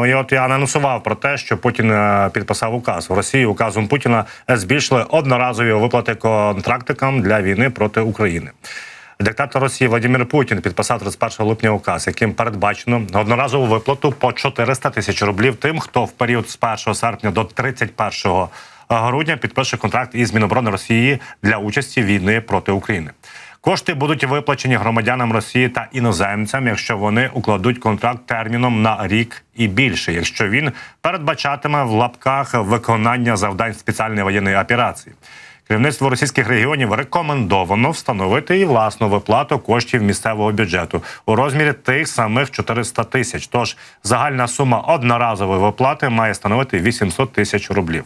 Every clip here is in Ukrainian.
Ну, І от я анонсував про те, що Путін е, підписав указ в Росії. Указом Путіна збільшили одноразові виплати контрактикам для війни проти України. Диктатор Росії Владимир Путін підписав 31 липня указ, яким передбачено одноразову виплату по 400 тисяч рублів тим, хто в період з 1 серпня до 31 грудня підпише контракт із Міноборони Росії для участі війни проти України. Кошти будуть виплачені громадянам Росії та іноземцям, якщо вони укладуть контракт терміном на рік і більше, якщо він передбачатиме в лапках виконання завдань спеціальної воєнної операції. Керівництво російських регіонів рекомендовано встановити і власну виплату коштів місцевого бюджету у розмірі тих самих 400 тисяч. Тож загальна сума одноразової виплати має становити 800 тисяч рублів.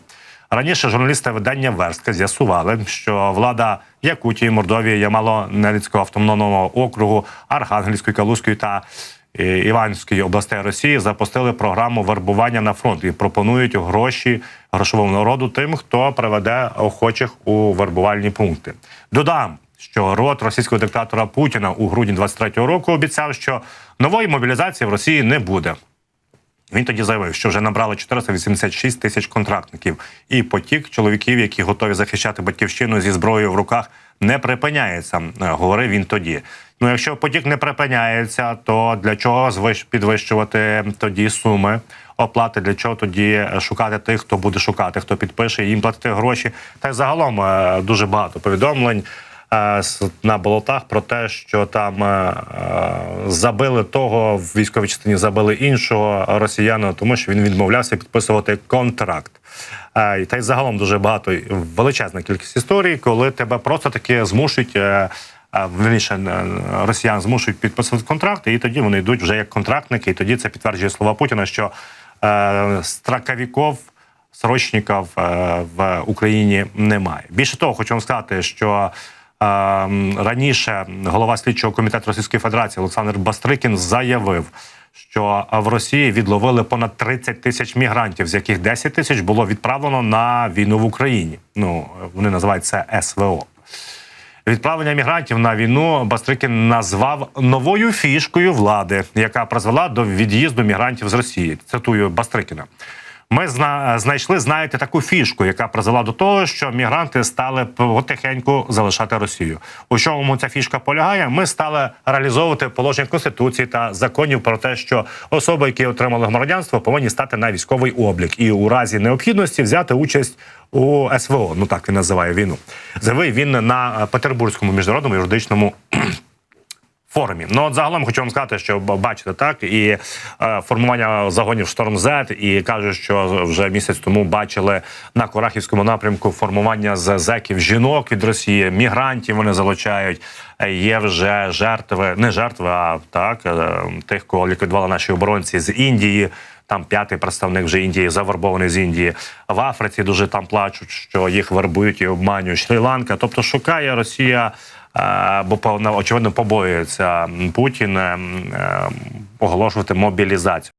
Раніше журналісти видання Верстка з'ясували, що влада Якутії, Мордовії, Ямало-Ненецького автономного округу, Архангельської, Калузької та е, Іванської областей Росії запустили програму вербування на фронт і пропонують гроші грошовому народу тим, хто приведе охочих у вербувальні пункти. Додам. Що рот російського диктатора Путіна у грудні 23-го року обіцяв, що нової мобілізації в Росії не буде. Він тоді заявив, що вже набрали 486 тисяч контрактників, і потік чоловіків, які готові захищати батьківщину зі зброєю в руках, не припиняється. е, Говорив він тоді. Ну, якщо потік не припиняється, то для чого підвищувати тоді суми оплати? Для чого тоді е, шукати тих, хто буде шукати, хто підпише їм платити гроші? Та й загалом е, дуже багато повідомлень на болотах про те, що там е, е, забили того в військовій частині, забили іншого росіяна, тому що він відмовлявся підписувати контракт. Е, Та й загалом дуже багато величезна кількість історій, коли тебе просто таки змушують. е, е, Вірніше, е, росіян змушують підписувати контракти, і тоді вони йдуть вже як контрактники. І тоді це підтверджує слова Путіна, що е, страковіков, срочників е, в Україні немає. Більше того, хочу вам сказати, що е, раніше голова слідчого комітету Російської Федерації Олександр Бастрикін заявив, що в Росії відловили понад 30 тисяч мігрантів, з яких 10 тисяч було відправлено на війну в Україні. Ну вони називають це СВО. Відправлення мігрантів на війну Бастрикін назвав новою фішкою влади, яка призвела до від'їзду мігрантів з Росії. Цитую Бастрикіна. Ми зна- знайшли, знаєте, таку фішку, яка призвела до того, що мігранти стали потихеньку залишати Росію. У чому ця фішка полягає? Ми стали реалізовувати положення конституції та законів про те, що особи, які отримали громадянство, повинні стати на військовий облік і у разі необхідності взяти участь у СВО. Ну так він називає війну. Заявив він на Петербурзькому міжнародному юридичному форумі. Ну от загалом хочу вам сказати, що бачите так, і е, формування загонів Шторм Z, і кажуть, що вже місяць тому бачили на Корахівському напрямку формування з зеків жінок від Росії, мігрантів вони залучають. Е, Є вже жертви, не жертви, а так е, тих, кого ліквідували наші оборонці з Індії. Там п'ятий представник вже Індії завербований з Індії. В Африці дуже там плачуть, що їх вербують і обманюють. Шрі-Ланка. Тобто шукає Росія Е, бо очевидно побоюється Путін е, оголошувати мобілізацію.